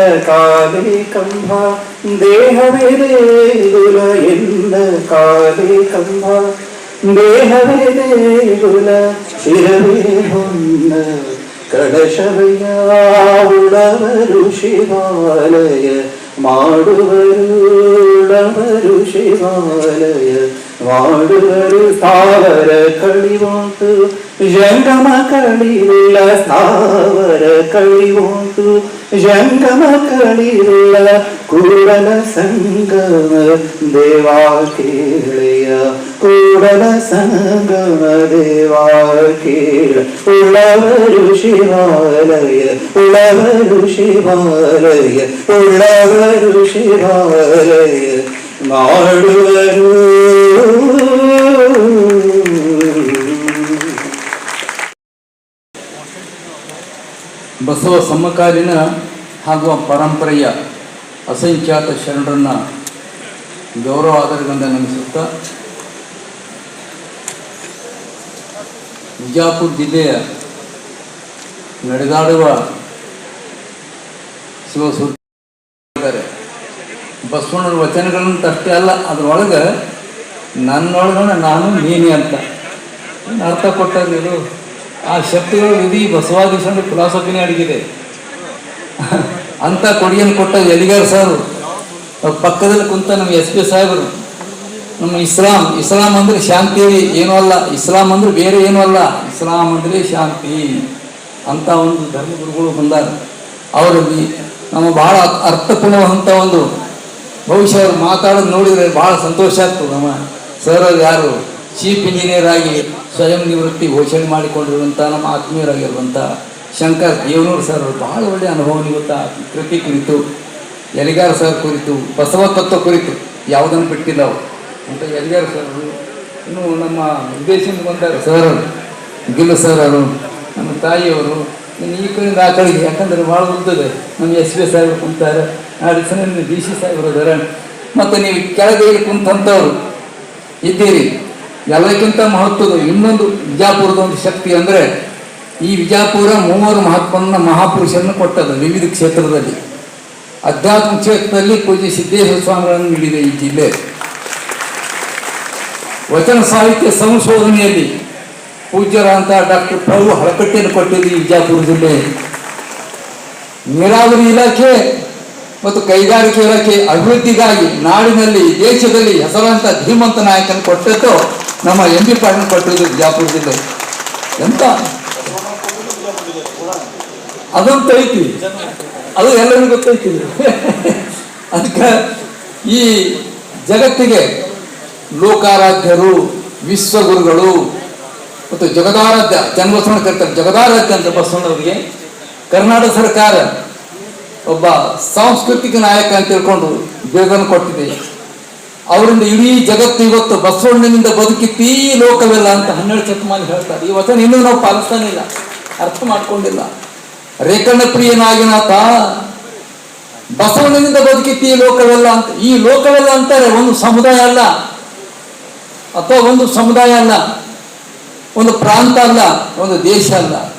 എന്ന കാതേ ശിവാലയ മാടുവരുളവരു ശിവാലയ മാടുവരു താവര കളിവാത്തു ജംഗമ കളിലുള്ള സ്ഥാവര കളിവോട്ടു ജംഗമ കൂടല സംഗമ ദേവാ കേളയ. കൂടല സംഗമ ദേവാ കേള ഉള്ളവരു ശിവാലയ ഉള്ളവരു ശിവാലയ ഉള്ളവരു ശിവാലയ. മാടുവരു ಬಸವ ಸಮಕಾಲೀನ ಹಾಗೂ ಪರಂಪರೆಯ ಅಸಂಖ್ಯಾತ ಶರಣರನ್ನು ಗೌರವ ಆಧಾರದಿಂದ ನಮಿಸುತ್ತಾ ವಿಜಾಪುರ ಜಿಲ್ಲೆಯ ನಡೆದಾಡುವ ಶಿವಸುದ್ದಾರೆ ಬಸವಣ್ಣರ ವಚನಗಳನ್ನು ಅಷ್ಟೇ ಅಲ್ಲ, ಅದರೊಳಗೆ ನನ್ನೊಳಗಣ ನಾನು ನೀನೇ ಅಂತ. ಅರ್ಥ ಕೊಟ್ಟಾಗ ಇದು? ಆ ಶಕ್ತಿಗಳು ಇಡೀ ಬಸವಾದೀಶನ ಫಿಲಾಸಫಿನೇ ಅಡಗಿದೆ. ಅಂತ ಕೊಡುಗೆಯನ್ನು ಕೊಟ್ಟ ಎಲಿಗಾರ್ ಸರ್. ಪಕ್ಕದಲ್ಲಿ ಕುಂತ ನಮ್ಮ ಎಸ್ ಪಿ ಸಾಹೇಬರು, ನಮ್ಮ ಇಸ್ಲಾಂ ಇಸ್ಲಾಂ ಅಂದ್ರೆ ಶಾಂತಿ ಏನೂ ಅಲ್ಲ, ಇಸ್ಲಾಂ ಅಂದ್ರೆ ಬೇರೆ ಏನೂ ಅಲ್ಲ, ಇಸ್ಲಾಂ ಅಂದ್ರೆ ಶಾಂತಿ ಅಂತ ಒಂದು ಧರ್ಮಗುರುಗಳು ಬಂದಾರ. ಅವರಲ್ಲಿ ನಮ್ಮ ಬಹಳ ಅರ್ಥಪೂರ್ಣವಂತ ಒಂದು ಬಹುಶಃ ಅವ್ರು ಮಾತಾಡೋದು ನೋಡಿದರೆ ಬಹಳ ಸಂತೋಷ ಆಗ್ತದೆ. ನಮ್ಮ ಸರ್ ಯಾರು? ಚೀಫ್ ಇಂಜಿನಿಯರ್ ಆಗಿ ಸ್ವಯಂ ನಿವೃತ್ತಿ ಘೋಷಣೆ ಮಾಡಿಕೊಂಡಿರುವಂಥ ನಮ್ಮ ಆತ್ಮೀಯರಾಗಿರುವಂಥ ಶಂಕರ್ ದೇವನೂರು ಸರ್ ಬಹಳ ಒಳ್ಳೆಯ ಅನುಭವ ನಿವೃತ್ತ ಕೃತಿ ಕುರಿತು, ಎಲಿಗಾರ ಸರ್ ಕುರಿತು, ಬಸವ ತತ್ವ ಕುರಿತು ಯಾವುದನ್ನು ಬಿಟ್ಟಿಲ್ಲ ಅವರು. ಅಂತ ಎಲಿಗಾರ ಸರ್ ಇನ್ನು ನಮ್ಮ ವಿದೇಶದಿಂದ ಬಂದಾರ ಸರ್ ಗಿಲ್ಲ ಸರ್ ಅವರು, ನಮ್ಮ ತಾಯಿಯವರು, ಇನ್ನು ಈ ಕಡೆಯಿಂದ ಆ ಕಡೆಗೆ, ಯಾಕಂದ್ರೆ ಭಾಳ ಉದ್ದದೆ ನಮ್ಮ ಎಸ್ ಬಿ ಸಾಹೇಬರು ಕುಂತಾರೆ, ಆ ದಿವಸ ಡಿ ಸಿ ಸಾಹೇಬರು ಅದಾರೆ. ಮತ್ತು ನೀವು ಕೆಳಗೆ ಕುಂತಂಥವ್ರು ಇದ್ದೀರಿ. ಎಲ್ಲಕ್ಕಿಂತ ಮಹತ್ವದ ಇನ್ನೊಂದು ವಿಜಾಪುರದ ಒಂದು ಶಕ್ತಿ ಅಂದರೆ ಈ ವಿಜಾಪುರ ಮೂವರು ಮಹಾತ್ಮನ ಮಹಾಪುರುಷರನ್ನು ಕೊಟ್ಟದ ವಿವಿಧ ಕ್ಷೇತ್ರದಲ್ಲಿ. ಅಧ್ಯಾತ್ಮ ಕ್ಷೇತ್ರದಲ್ಲಿ ಪೂಜ್ಯ ಸಿದ್ದೇಶ್ವರ ಸ್ವಾಮಿಗಳನ್ನು ನೀಡಿದೆ ಈ ಜಿಲ್ಲೆ. ವಚನ ಸಾಹಿತ್ಯ ಸಂಶೋಧನೆಯಲ್ಲಿ ಪೂಜ್ಯರಾದಂಥ ಡಾಕ್ಟರ್ ಪ್ರಭು ಹಳಕಟ್ಟೆಯನ್ನು ಕೊಟ್ಟಿದ್ದು ಈ ವಿಜಾಪುರ ಜಿಲ್ಲೆ. ನೀರಾವರಿ ಇಲಾಖೆ ಮತ್ತು ಕೈಗಾರಿಕೆ ಇಲಾಖೆ ಅಭಿವೃದ್ಧಿಗಾಗಿ ನಾಡಿನಲ್ಲಿ ದೇಶದಲ್ಲಿ ಹೆಸರಾಂತ ಧೀಮಂತ ನಾಯಕನ ಕೊಟ್ಟದ್ದು ನಮ್ಮ ಎಂ ಬಿ ಪಾಟೀಲ್ ಕೊಟ್ಟಿದ್ದು ಬಿಜಾಪುರ ಜಿಲ್ಲೆ ಎಂತ? ಅದಂತ ಐತಿ ಅದು ಎಲ್ಲರಿಗೂ ಗೊತ್ತೈತಿ. ಅದಕ್ಕೆ ಈ ಜಗತ್ತಿಗೆ ಲೋಕಾರಾಧ್ಯರು, ವಿಶ್ವಗುರುಗಳು ಮತ್ತು ಜಗದಾರಾಧ್ಯ ಜನ್ಮಸ್ಥಾನ ಕರ್ತಾರೆ ಜಗದಾರಾಧ್ಯ ಅಂತ ಬಸವಣ್ಣವರಿಗೆ ಕರ್ನಾಟಕ ಸರ್ಕಾರ ಒಬ್ಬ ಸಾಂಸ್ಕೃತಿಕ ನಾಯಕ ಅಂತ ತಿಳ್ಕೊಂಡು ಬಿರುದನ್ನು ಕೊಟ್ಟಿದೆ. ಅವರಿಂದ ಇಡೀ ಜಗತ್ತು ಇವತ್ತು ಬಸವಣ್ಣನಿಂದ ಬದುಕಿತ್ತೀ ಲೋಕವಿಲ್ಲ ಅಂತ ಹನ್ನೆರಡು ಶತಮಾನ ಹೇಳ್ತಾರೆ. ಈ ವಚನ ಇನ್ನೂ ನಾವು ಪಾಲಿಸ್ತಾನೆ ಇಲ್ಲ. ಅರ್ಥ ಮಾಡ್ಕೊಂಡಿಲ್ಲ. ರೇಖಣ್ಣ ಪ್ರಿಯನಾಗಿನಾಥ ಬಸವಣ್ಣನಿಂದ ಬದುಕಿತ್ತೀ ಲೋಕವೆಲ್ಲ ಅಂತ, ಈ ಲೋಕವೆಲ್ಲ ಅಂತಾರೆ ಒಂದು ಸಮುದಾಯ ಅಲ್ಲ. ಅಥವಾ ಒಂದು ಸಮುದಾಯ ಅಲ್ಲ. ಒಂದು ಪ್ರಾಂತ ಅಲ್ಲ. ಒಂದು ದೇಶ ಅಲ್ಲ.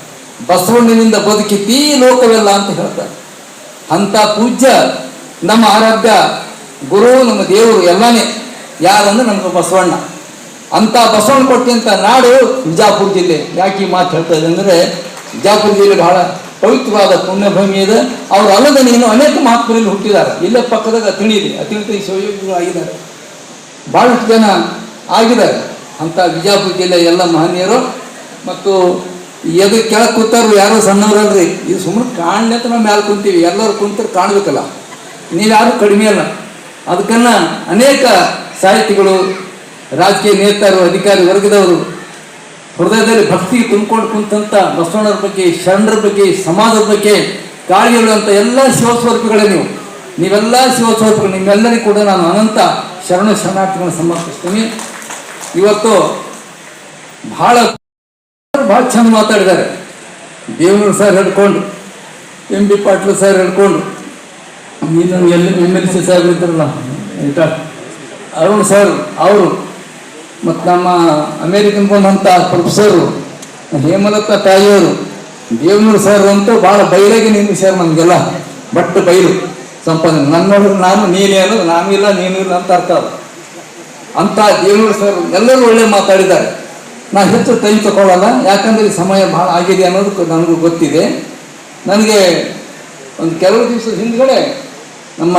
ಬಸವಣ್ಣನಿಂದ ಬದುಕಿತ್ತೀ ಲೋಕವೆಲ್ಲ ಅಂತ ಹೇಳ್ತಾರೆ. ಅಂತ ಪೂಜ್ಯ, ನಮ್ಮ ಆರಾಧ್ಯ ಗುರು ನಮ್ಮ ದೇವರು ಎಲ್ಲಾನೇ. ಯಾರಂದ್ರೆ ನಮ್ಗೆ ಬಸವಣ್ಣ. ಅಂತ ಬಸವಣ್ಣ ಕೊಟ್ಟಂತ ನಾಡು ವಿಜಾಪುರ ಜಿಲ್ಲೆ. ಯಾಕೆ ಮಾತು ಹೇಳ್ತಾ ಇದೆ ಅಂದರೆ, ವಿಜಾಪುರ ಜಿಲ್ಲೆ ಬಹಳ ಪವಿತ್ರವಾದ ಪುಣ್ಯಭೂಮಿ ಇದೆ. ಅವ್ರು ಅಲ್ಲದೆ ನೀನು ಅನೇಕ ಮಹಾತ್ಮರಲ್ಲಿ ಹುಟ್ಟಿದ್ದಾರೆ. ಇಲ್ಲೇ ಪಕ್ಕದಾಗ ಅತಿಣಿ ಅತಿ ಶಿವಯೋಗಿಗಳು ಆಗಿದ್ದಾರೆ. ಭಾಳಷ್ಟು ಜನ ಆಗಿದ್ದಾರೆ. ಅಂತ ವಿಜಾಪುರ ಜಿಲ್ಲೆ ಎಲ್ಲ ಮಹನೀಯರು. ಮತ್ತು ಎದು ಕೆಳಗೆ ಕೂತಾರು ಯಾರೋ ಸಣ್ಣವರಲ್ರಿ. ಇದು ಸುಮ್ಮನೆ ಕಾಣ್ಲೆ ಅಂತ ನಾವು ಮ್ಯಾಲೆ ಕುಂತೀವಿ. ಎಲ್ಲರೂ ಕುಂತರು ಕಾಣಬೇಕಲ್ಲ. ನೀವ್ಯಾರು ಕಡಿಮೆ ಅಲ್ಲ. ಅದಕ್ಕನ್ನ ಅನೇಕ ಸಾಹಿತಿಗಳು, ರಾಜಕೀಯ ನೇತಾರು, ಅಧಿಕಾರಿ ವರ್ಗದವರು ಹೃದಯದಲ್ಲಿ ಭಕ್ತಿ ತುಂಬಿಕೊಂಡು ಕುಂತಂತ ಬಸವಣ್ಣರ ಬಗ್ಗೆ, ಶರಣರ ಬಗ್ಗೆ, ಸಮಾಜದ ಬಗ್ಗೆ ಕಾಳಜಿ ಹೇಳುವಂಥ ಎಲ್ಲ ಶಿವಸ್ವರೂಪಿಗಳೇ ನೀವು ನೀವೆಲ್ಲ ಶಿವಸ್ವರೂಪಿಗಳು, ನಿಮ್ಮೆಲ್ಲರಿಗೂ ಕೂಡ ನಾನು ಅನಂತ ಶರಣ ಶರಣಾರ್ಥಿಗಳನ್ನು ಸಮರ್ಪಿಸ್ತೀನಿ. ಇವತ್ತು ಬಹಳ ಭಾಳ ಚಂದ ಮಾತಾಡಿದ್ದಾರೆ. ದೇವನೂರು ಸರ್ ಹೇಳ್ಕೊಂಡು, ಎಂ ಬಿ ಪಾಟೀಲ್ ಸರ್ ಹೇಳ್ಕೊಂಡು ನೀನು ಎಲ್ಲಿ ಎಂ ಎಲ್ ಸಿ ಸಾಹೇಬ್ರು ಇದ್ರಲ್ಲ ಆಯ್ತ? ಅರುಣ್ ಸರ್ ಅವರು, ಮತ್ತು ನಮ್ಮ ಅಮೇರಿಕನ್ ಬಂದಂಥ ಪ್ರೊಫೆಸರು ಹೇಮಲತ ತಾಯಿಯವರು, ದೇವನೂರು ಸರ್ ಅಂತೂ ಭಾಳ ಬಯಲಾಗಿ ಸರ್ ನಮಗೆಲ್ಲ, ಬಟ್ ಬೈಲು, ಸಂಪಾದನೆ. ನನ್ನ ನೋಡಿದ್ರೆ ನಾನು ನೀನೇನು ನಾನಿಲ್ಲ, ನಾನು ಇಲ್ಲ ಅಂತ ಅರ್ಥ ಅಂತ ದೇವನೂರು ಸರ್ ಎಲ್ಲರೂ ಒಳ್ಳೆ ಮಾತಾಡಿದ್ದಾರೆ. ನಾನು ಹೆಚ್ಚು ಟೈಮ್ ತಗೊಳ್ಳಲ್ಲ ಯಾಕಂದ್ರೆ ಸಮಯ ಭಾಳ ಆಗಿದೆ ಅನ್ನೋದು ನನಗೂ ಗೊತ್ತಿದೆ. ನನಗೆ ಒಂದು ಕೆಲವು ದಿವಸದ ಹಿಂದ್ಗಡೆ ನಮ್ಮ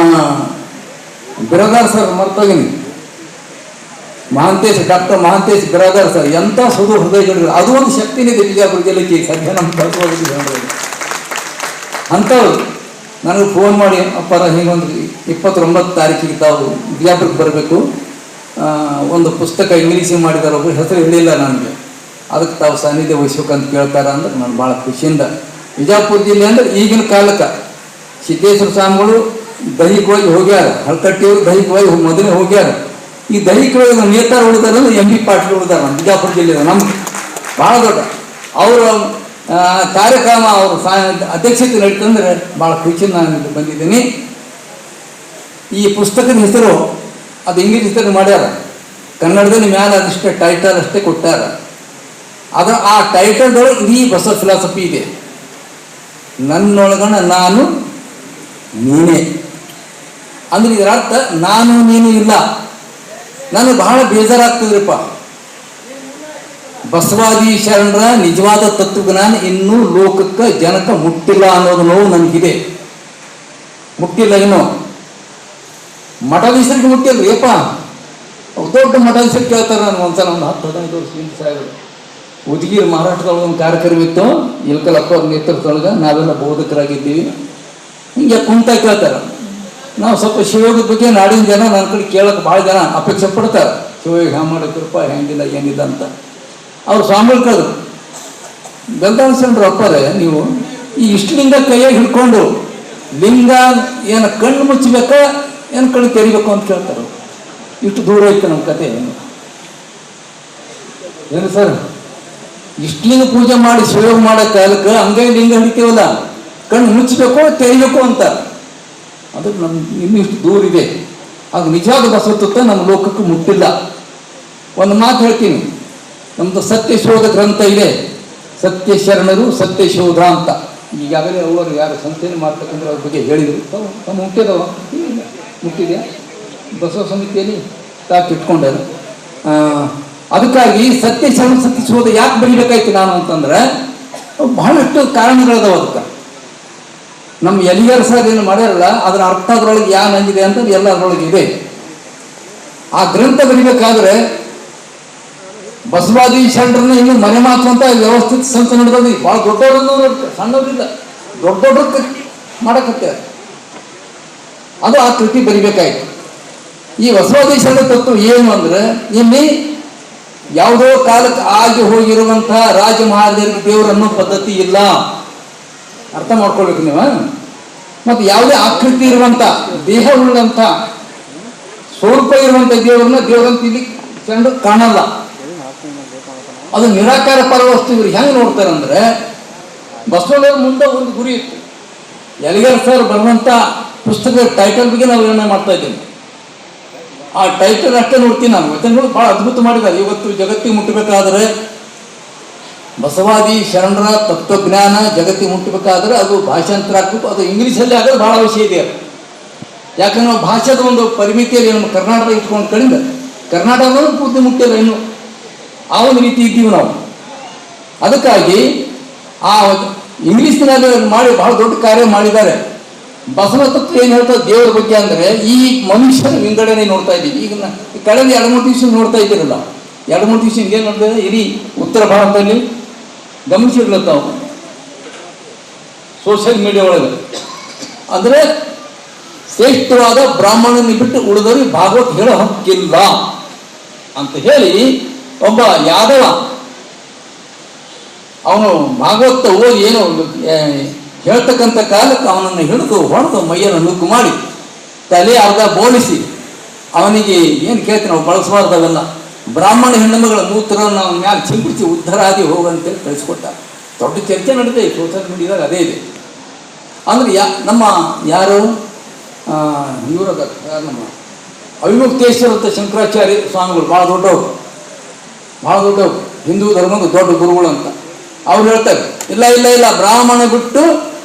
ಬಿರಾದಾರ್ ಸರ್ ಮರ್ತೋಗಿನಿ. ಮಹಾಂತೇಶ್, ಡಾಕ್ಟರ್ ಮಹಾಂತೇಶ್ ಬಿರಾದಾರ್ ಸರ್, ಎಂಥ ಸುಧು ಹೃದಯಗಳು ಅದು ಒಂದು ಶಕ್ತಿನಿದೆ ಬಿಜಾಪುರ ಜಿಲ್ಲೆಗೆ ಸದ್ಯ ನಮ್ಮ ಕಳ್ಕೊಳ್ಳೋದಿದೆ ಅಂಥವ್ರು ನನಗೆ ಫೋನ್ ಮಾಡಿ ಅಪ್ಪರ ಹೀಗೊಂದು ಇಪ್ಪತ್ತೊಂಬತ್ತು ತಾರೀಕಿಗೆ ತಾವು ಬಿಜಾಪುರಕ್ಕೆ ಬರಬೇಕು. ಒಂದು ಪುಸ್ತಕ ಇಂಗ್ಲೀಷಿಗೆ ಮಾಡಿದಾರೆ ಒಬ್ಬರು ಹೆಸರು ಹೇಳಿಲ್ಲ ನನಗೆ. ಅದಕ್ಕೆ ತಾವು ಸಾನ್ನಿಧ್ಯ ವಹಿಸ್ಬೇಕಂತ ಕೇಳ್ತಾರೆ ಅಂದ್ರೆ ನಾನು ಭಾಳ ಖುಷಿಯಿಂದ. ಬಿಜಾಪುರ ಜಿಲ್ಲೆ ಅಂದ್ರೆ ಈಗಿನ ಕಾಲಕ್ಕೆ ಸಿದ್ದೇಶ್ವರ ಸ್ವಾಮಿಗಳು ದೈಹಿಕವಾಗಿ ಹೋಗ್ಯಾರ, ಹಳ್ಕಟ್ಟಿಯವರು ದೈಹಿಕವಾಗಿ ಮೊದಲೇ ಹೋಗ್ಯಾರ. ಈ ದೈಹಿಕವಾಗಿ ನೇತಾರ ಉಳಿದಾರ ಅಂದ್ರೆ ಎಂ ಬಿ ಪಾಟೀಲ್ ಉಳಿದಾರ ನಮ್ಮ ಬಿಜಾಪುರ ಜಿಲ್ಲೆ ನಮ್ಗೆ ಭಾಳ ದೊಡ್ಡ. ಅವರು ಕಾರ್ಯಕ್ರಮ ಅವರು ಅಧ್ಯಕ್ಷತೆ ನಡೀತಂದ್ರೆ ಭಾಳ ಖುಷಿ ನಾನು ಬಂದಿದ್ದೀನಿ. ಈ ಪುಸ್ತಕದ ಹೆಸರು, ಅದು ಇಂಗ್ಲೀಷ್ ಹೆಸರು ಮಾಡ್ಯಾರ. ಕನ್ನಡದಲ್ಲಿ ಮ್ಯಾಲ ಅದಷ್ಟೇ ಟೈಟಲ್ ಅಷ್ಟೇ ಕೊಟ್ಟಾರ. ಆದ್ರೆ ಆ ಟೈಟಲ್ದೊಳಗೆ ಇಡೀ ಬಸವ ಫಿಲಾಸಫಿ ಇದೆ. ನನ್ನೊಳಗಣ ನಾನು ನೀನೇ. ಅಂದ್ರೆ ಇದರ ಅರ್ಥ ನಾನು ನೀನು ಇಲ್ಲ. ನನಗೆ ಬಹಳ ಬೇಜಾರಾಗ್ತದ್ರಿಪ್ಪ. ಬಸವಾದಿ ಶರಣರ ನಿಜವಾದ ತತ್ವಜ್ಞಾನ ಇನ್ನೂ ಲೋಕಕ್ಕೆ ಜನಕ ಮುಟ್ಟಿಲ್ಲ ಅನ್ನೋದು ನೋವು ನನಗಿದೆ ಮುಟ್ಟಿಲ್ಲ ಇನ್ನು. ಮಠಾಧೀಶರಿಗೆ ಮುಟ್ಟಿಲ್ಲ ಏಪ ದೊಡ್ಡ ಮಠಾಧೀಶರು ಕೇಳ್ತಾರೆ ನಾನು ಒಂದ್ಸಲ ಒಂದು ಹತ್ತು ಹದಿನೈದು ವರ್ಷ ಹಿಂದೆ ಸಾಹೇಬರು ಉದಗಿರಿ ಮಹಾರಾಷ್ಟ್ರದೊಳಗೆ ಒಂದು ಕಾರ್ಯಕ್ರಮ ಇತ್ತು. ಇಲ್ಕಲಪ್ಪ ಅವ್ರ ನೇತೃತ್ವದೊಳಗೆ ನಾವೆಲ್ಲ ಬೋಧಕರಾಗಿದ್ದೀವಿ. ಹಿಂಗೆ ಕುಂತ ಕೇಳ್ತಾರೆ. ನಾವು ಸ್ವಲ್ಪ ಶಿವಯೋಗದ ಬಗ್ಗೆ ನಾಡಿನ ಜನ ನನ್ನ ಕಡೆ ಕೇಳಕ್ಕೆ ಭಾಳ ಜನ ಅಪೇಕ್ಷೆ ಪಡ್ತಾರೆ. ಶಿವಯೋಗ ಹ್ಯಾಂಗ ಮಾಡಕ್ಕಿರಪ್ಪ ಹೆಂಗಿಲ್ಲ, ಏನಿಲ್ಲ ಅಂತ. ಅವ್ರು ಸ್ವಾಮಿಗಳು ಕಳೆದ್ರು ಗಂಧಾಂಶಂಡ್ರು ಅಪ್ಪರೆ ನೀವು ಈ ಇಷ್ಟು ಲಿಂಗ ಕೈಯಾಗಿ ಹಿಡ್ಕೊಂಡು ಲಿಂಗ ಏನು ಕಣ್ಣು ಮುಚ್ಚಬೇಕಾ ಏನು ಕಣ್ಣು ತೆರಿಬೇಕು ಅಂತ ಕೇಳ್ತಾರೆ. ಇಷ್ಟು ದೂರ ಐತೆ ನಮ್ಮ ಕತೆ. ಏನು ಸರ್? ಇಷ್ಟು ಪೂಜೆ ಮಾಡಿ ಶಿವಯೋಗ ಮಾಡೋ ಕಾಲಕ್ಕೆ ಅಂಗೈ ಲಿಂಗ ಹಿಡಿತೀವಲ್ಲ? ಕಣ್ಣು ಮುಚ್ಚಬೇಕು ತೆರಿಬೇಕು ಅಂತ. ಅದು ನಮ್ಮ ಇನ್ನೂ ಇಷ್ಟು ದೂರ ಇದೆ. ಅದು ನಿಜವಾದ ಬಸವತ್ವ ನಮ್ಮ ಲೋಕಕ್ಕೆ ಮುಟ್ಟಿಲ್ಲ. ಒಂದು ಮಾತು ಹೇಳ್ತೀನಿ. ನಮ್ಮದು ಸತ್ಯಶೋಧ ಗ್ರಂಥ ಇದೆ. ಸತ್ಯ ಶರಣರು ಸತ್ಯಶೋಧ ಅಂತ. ಈಗಾಗಲೇ ಅವರು ಯಾರು ಸಂಸ್ಥೆಯನ್ನು ಮಾಡ್ತಕ್ಕಂಥ ಅವ್ರ ಬಗ್ಗೆ ಹೇಳಿದರು. ತಮ್ಮ ಮುಟ್ಟಿದವ? ಮುಟ್ಟಿದೆಯಾ ಬಸವ ಸಮಿತಿಯಲ್ಲಿ ತಾಕ್ ಇಟ್ಕೊಂಡರು. ಅದಕ್ಕಾಗಿ ಸತ್ಯ ಶರಣ ಸತ್ಯಶೋಧ ಯಾಕೆ ಬರೀಬೇಕಾಯ್ತು ನಾನು ಅಂತಂದ್ರೆ, ಬಹಳಷ್ಟು ಕಾರಣಗಳದಾವ ಅದಕ್ಕೆ. ನಮ್ಮ ಎಲಿಯರ್ ಸರ್ ಏನು ಮಾಡ್ಯಾರಲ್ಲ, ಅದರ ಅರ್ಥ ಅದರೊಳಗೆ ಯಾ ನಂಗಿದೆ ಅಂತ ಎಲ್ಲ ಅದರೊಳಗೆ ಇದೆ. ಆ ಗ್ರಂಥ ಬರಿಬೇಕಾದ್ರೆ ಬಸವಾದಿ ಶರಣರನ್ನ ಇನ್ನು ಮನೆ ಮಾತು ಅಂತ ವ್ಯವಸ್ಥಿತ ಸಂತ ನಡೆದಿ ಭಾಳ ದೊಡ್ಡವರನ್ನು ಸಣ್ಣವರಿಲ್ಲ ದೊಡ್ಡ ದೊಡ್ಡ ಮಾಡಕತ್ತೆ. ಅದು ಆ ಕೃತಿ ಬರಿಬೇಕಾಯ್ತು. ಈ ಬಸವಾದಿ ಶರಣ ತತ್ವ ಏನು ಅಂದ್ರೆ, ಇಲ್ಲಿ ಯಾವುದೋ ಕಾಲಕ್ಕೆ ಆಗಿ ಹೋಗಿರುವಂತಹ ರಾಜ ಮಹಾರಾಜರಿಗೆ ದೇವರನ್ನೋ ಪದ್ಧತಿ ಇಲ್ಲ. ಅರ್ಥ ಮಾಡ್ಕೊಳ್ಬೇಕು ನೀವು ಮತ್ತು ಯಾವುದೇ ಆಕೃತಿ ಇರುವಂತ, ದೇಹ ಉಳ್ಳಂತ, ಸ್ವರೂಪ ಇರುವಂತ ದೇವರನ್ನ ದೇವರಂತ ಇಲ್ಲಿ ಕಂಡು ಕಾಣಲ್ಲ. ಅದು ನಿರಾಕಾರ ಪರವಸ್ತು ಇವ್ರು ಹೆಂಗೆ ನೋಡ್ತಾರಂದ್ರೆ, ಬಸವಣ್ಣವ್ರ ಮುಂದೆ ಒಂದು ಗುರಿ ಇತ್ತು. ಎಲ್ಗರ್ ಸರ್ ಬರುವಂಥ ಪುಸ್ತಕದ ಟೈಟಲ್ ಬಗ್ಗೆ ನಾವು ನಿರ್ಣಯ ಮಾಡ್ತಾ ಇದ್ದೀನಿ ಆ ಟೈಟಲ್ ಅಷ್ಟೇ ನೋಡ್ತೀನಿ ನಾನು. ವಚನಗಳು ಬಹಳ ಅದ್ಭುತ ಮಾಡಿದ್ದಾರೆ. ಇವತ್ತು ಜಗತ್ತಿಗೆ ಮುಟ್ಟಬೇಕಾದ್ರೆ ಬಸವಾದಿ ಶರಣರ ತತ್ವಜ್ಞಾನ ಜಗತ್ತಿಗೆ ಮುಟ್ಟಬೇಕಾದ್ರೆ ಅದು ಭಾಷಾಂತರ ಆಗ್ಬೇಕು. ಅದು ಇಂಗ್ಲೀಷಲ್ಲಿ ಆಗೋದು ಬಹಳ ವಿಷಯ ಇದೆ. ಅದು ಯಾಕಂದ್ರೆ ಭಾಷೆದ ಒಂದು ಪರಿಮಿತಿಯಲ್ಲಿ ನಮ್ಮ ಕರ್ನಾಟಕ ಇಟ್ಕೊಂಡು ಕಡಿಮೆ ಕರ್ನಾಟಕದ ಪೂರ್ತಿ ಮುಟ್ಟಿಲ್ಲ ಇನ್ನು. ಆ ಒಂದು ರೀತಿ ಇದ್ದೀವಿ ನಾವು. ಅದಕ್ಕಾಗಿ ಆ ಇಂಗ್ಲೀಷ್ನಲ್ಲಿ ಮಾಡಿ ಬಹಳ ದೊಡ್ಡ ಕಾರ್ಯ ಮಾಡಿದ್ದಾರೆ. ಬಸವ ತತ್ವ ಏನು ಹೇಳ್ತಾರೆ ದೇವರ ಬಗ್ಗೆ ಅಂದರೆ ಈ ಮನುಷ್ಯನ ವಿಂಗಡಣೆ ನೋಡ್ತಾ ಇದ್ದೀವಿ. ಈಗ ಕಳೆದ ಎರಡು ಮೂರು ದಿವಸ ನೋಡ್ತಾ ಇದ್ದೀರಲ್ಲ. ಎರಡು ಮೂರು ದಿವಸ ಏನು ನೋಡ್ತಾ ಇಡೀ ಉತ್ತರ ಭಾರತದಲ್ಲಿ ಗಮನಿಸಿರ್ಲ ತಾವು ಸೋಷಿಯಲ್ ಮೀಡಿಯಾ ಒಳಗೆ. ಅಂದರೆ ಶ್ರೇಷ್ಠವಾದ ಬ್ರಾಹ್ಮಣನ ಬಿಟ್ಟು ಉಳಿದವರು ಭಾಗವತ್ ಹೇಳೋ ಹಕ್ಕಿಲ್ಲ ಅಂತ ಹೇಳಿ ಒಬ್ಬ ಯಾದವ ಅವನು ಭಾಗವತ ಓದಿ ಏನೋ ಹೇಳ್ತಕ್ಕಂಥ ಕಾಲಕ್ಕೆ ಅವನನ್ನು ಹಿಡಿದು ಹೊಡೆದು ಮೈಯನ್ನು ನುಗ್ಗು ಮಾಡಿ, ತಲೆ ಅರ್ಧ ಬೋಲಿಸಿ ಅವನಿಗೆ ಏನು ಕೇಳ್ತೀನಿ ನಾವು ಬಳಸಬಾರ್ದು ಬ್ರಾಹ್ಮಣ ಹೆಣ್ಣುಮಗಳ ಮೂತ್ರವನ್ನು ಅವನ ಮ್ಯಾಲೆ ಚಿಂಪಿಸಿ ಉದ್ಧರಾದಿ ಹೋಗಂತೇಳಿ ಕಳಿಸ್ಕೊಟ್ಟ. ದೊಡ್ಡ ಚರ್ಚೆ ನಡೆದಿದೆ ಸೋಷಿಯಲ್ ಮೀಡಿಯಾದಾಗ ಅದೇ ಇದೆ. ಅಂದ್ರೆ ಯಾ, ನಮ್ಮ ಯಾರು? ಇವರ ನಮ್ಮ ಅವಿಮುಕ್ತೇಶ್ವರ ಅಂತ ಶಂಕರಾಚಾರ್ಯ ಸ್ವಾಮಿಗಳು ಭಾಳ ದೊಡ್ಡವರು. ಭಾಳ ದೊಡ್ಡವರು. ಹಿಂದೂ ಧರ್ಮದ ದೊಡ್ಡ ಗುರುಗಳು ಅಂತ. ಅವ್ರು ಹೇಳ್ತಾರೆ, ಇಲ್ಲ ಇಲ್ಲ ಇಲ್ಲ, ಬ್ರಾಹ್ಮಣ ಬಿಟ್ಟು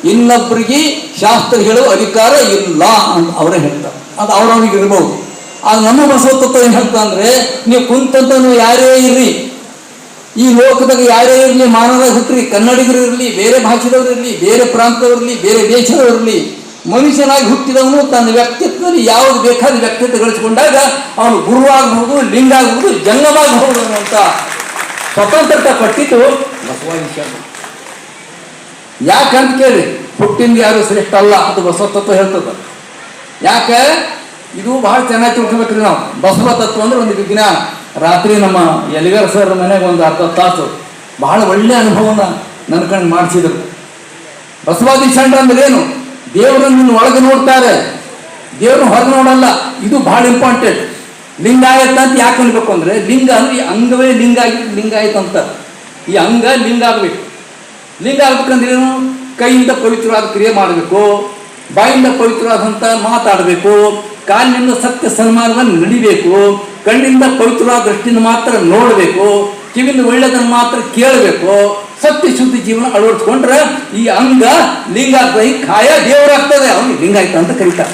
ಇನ್ನೊಬ್ಬರಿಗೆ ಶಾಸ್ತ್ರ ಹೇಳುವ ಅಧಿಕಾರ ಇಲ್ಲ ಅಂತ ಅವರೇ ಹೇಳ್ತಾರೆ. ಅದು ಅವ್ರವ್ರಿಗೆ ಇರ್ಬೋದು. ಆದ್ರೆ ನಮ್ಮ ಬಸವ ತತ್ವ ಏನು ಹೇಳ್ತಾ ಅಂದ್ರೆ, ನೀವು ಕುಂತಂತ ನೀವು ಯಾರೇ ಇರ್ರಿ. ಈ ಲೋಕದಾಗ ಯಾರೇ ಇರಲಿ ಮಾನವ ಹುಟ್ಟ್ರಿ ಕನ್ನಡಿಗರು ಇರಲಿ, ಬೇರೆ ಭಾಷೆದವ್ರು ಇರಲಿ, ಬೇರೆ ಪ್ರಾಂತದವ್ರು ಇರಲಿ, ಬೇರೆ ದೇಶದವ್ರು ಇರಲಿ, ಮನುಷ್ಯನಾಗಿ ಹುಟ್ಟಿದವನು ತನ್ನ ವ್ಯಕ್ತಿತ್ವದಲ್ಲಿ ಯಾವ್ದು ಬೇಕಾದ ವ್ಯಕ್ತಿತ್ವ ಗಳಿಸಿಕೊಂಡಾಗ ಅವನು ಗುರುವಾಗಬಹುದು ಲಿಂಗ ಆಗಬಹುದು ಜಂಗವಾಗಬಹುದು ಅನ್ನುವಂಥ ಸ್ವತಂತ್ರತೆ ಪಟ್ಟಿತು ಶರಣ ಯಾಕಂತ ಕೇಳಿ, ಹುಟ್ಟಿಂದ ಯಾರು ಶ್ರೇಷ್ಠ ಅಲ್ಲ, ಅದು ಬಸವ ತತ್ವ ಹೇಳ್ತದ. ಯಾಕೆ? ಇದು ಬಹಳ ಚೆನ್ನಾಗಿ ತಿಳ್ಕೊಬೇಕ್ರಿ ನಾವು. ಬಸವ ತತ್ವ ಅಂದ್ರೆ ಒಂದು ವಿಜ್ಞಾನ ರಾತ್ರಿ ನಮ್ಮ ಎಲಿಗರ್ ಸರ್ ಮನೆಗೆ ಒಂದು ಅರ್ಧ ತಾಸು ಬಹಳ ಒಳ್ಳೆ ಅನುಭವನ ನನ್ನ ಕಣ್ಣು ಮಾಡಿಸಿದ್ರು. ಬಸವಾದಿ ಚಂಡ ಅಂದ್ರೆ ಏನು? ದೇವರನ್ನು ಒಳಗೆ ನೋಡ್ತಾರೆ. ದೇವ್ರನ್ನ ಹೊರಗೆ ನೋಡಲ್ಲ. ಇದು ಬಹಳ ಇಂಪಾರ್ಟೆಂಟ್ ಲಿಂಗಾಯತ ಅಂತ ಯಾಕೆ ಅನ್ಬೇಕು ಅಂದ್ರೆ, ಲಿಂಗ ಅಂದ್ರೆ ಅಂಗವೇ ಲಿಂಗ ಆಗಿ ಆಯ್ತು ಅಂತ. ಈ ಅಂಗ ಲಿಂಗ ಆಗ್ಬೇಕು. ಲಿಂಗ ಆಗ್ಬೇಕಂದ್ರೆ ಏನು? ಕೈಯಿಂದ ಪವಿತ್ರವಾದ ಕ್ರಿಯೆ ಮಾಡಬೇಕು. ಬಾಯಿಂದ ಪವಿತ್ರವಾದಂತ ಮಾತಾಡಬೇಕು. ಕಾಲಿನಿಂದ ಸತ್ಯ ಸನ್ಮಾನವನ್ನು ನಡಿಬೇಕು, ಕಣ್ಣಿಂದ ಪವಿತ್ರವಾದ ದೃಷ್ಟಿಯಿಂದ ಮಾತ್ರ ನೋಡಬೇಕು, ಕಿವಿಯಿಂದ ಒಳ್ಳೆಯದನ್ನು ಮಾತ್ರ ಕೇಳಬೇಕು, ಸತ್ಯ ಶುದ್ಧಿ ಜೀವನ ಅಳವಡಿಸ್ಕೊಂಡ್ರೆ ಈ ಅಂಗ ಲಿಂಗ ಖಾಯ ಕಾಯ ದೇವರಾಗ್ತದೆ ಅವನಿಗೆ ಲಿಂಗಾಯ್ತ ಅಂತ ಕರೀತಾರೆ.